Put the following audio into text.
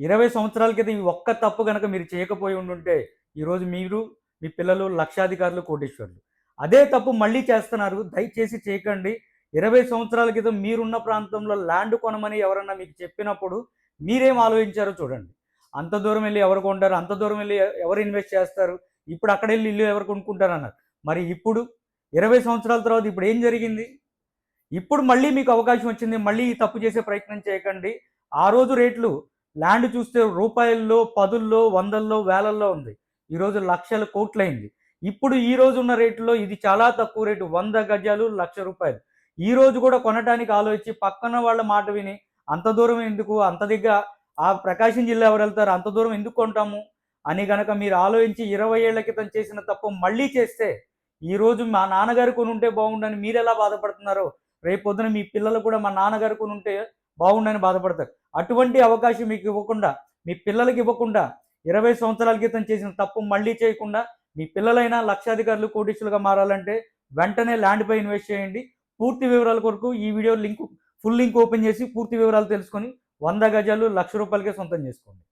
ఇరవై సంవత్సరాల క్రితం ఈ ఒక్క తప్పు కనుక మీరు చేయకపోయి ఉండుంటే ఈరోజు మీరు మీ పిల్లలు లక్షాధికారులు కోటేశ్వర్లు. అదే తప్పు మళ్ళీ చేస్తున్నారు. దయచేసి చేయకండి. ఇరవై సంవత్సరాల క్రితం మీరున్న ప్రాంతంలో ల్యాండ్ కొనమని ఎవరన్నా మీకు చెప్పినప్పుడు మీరేం ఆలోచించారో చూడండి. అంత దూరం వెళ్ళి ఎవరు కొంటారు? అంత దూరం వెళ్ళి ఎవరు ఇన్వెస్ట్ చేస్తారు? ఇప్పుడు అక్కడ వెళ్ళి ఇల్లు ఎవరు కొనుక్కుంటారు అన్నారు మరి ఇప్పుడు ఇరవై సంవత్సరాల తర్వాత ఇప్పుడు ఏం జరిగింది? ఇప్పుడు మళ్ళీ మీకు అవకాశం వచ్చింది. మళ్ళీ ఈ తప్పు చేసే ప్రయత్నం చేయకండి. ఆ రోజు రేట్లు ల్యాండ్ చూస్తే రూపాయల్లో పదుల్లో వందల్లో వేలల్లో ఉంది. ఈరోజు లక్షల కోట్లయింది. ఇప్పుడు ఈ రోజు ఉన్న రేటులో ఇది చాలా తక్కువ రేటు. వంద గజాలు లక్ష రూపాయలు. ఈ రోజు కూడా కొనడానికి ఆలోచించి పక్కన వాళ్ళ మాట విని అంత దూరం ఎందుకు? అంత దగ్గర ఆ ప్రకాశం జిల్లా ఎవరు వెళ్తారు? అంత దూరం ఎందుకు కొంటాము? అని గనక మీరు ఆలోచించి ఇరవై ఏళ్ళ క్రితం చేసిన తప్పు మళ్ళీ చేస్తే ఈ రోజు మా నాన్నగారు కొని ఉంటే బాగుండని మీరు ఎలా బాధపడుతున్నారో రేపు పొద్దున మీ పిల్లలు కూడా మా నాన్నగారు కొని ఉంటే బాగుండని బాధపడతారు. అటువంటి అవకాశం మీకు ఇవ్వకుండా మీ పిల్లలకి ఇవ్వకుండా ఇరవై సంవత్సరాల క్రితం చేసిన తప్పు మళ్ళీ చేయకుండా మీ పిల్లలైనా లక్షాధికారులు కోటీసులుగా మారాలంటే వెంటనే ల్యాండ్పై ఇన్వెస్ట్ చేయండి. పూర్తి వివరాల కొరకు ఈ video link full link open చేసి పూర్తి వివరాలు తెలుసుకొని వంద గజాలు లక్ష రూపాయలకే సొంతం చేసుకోండి.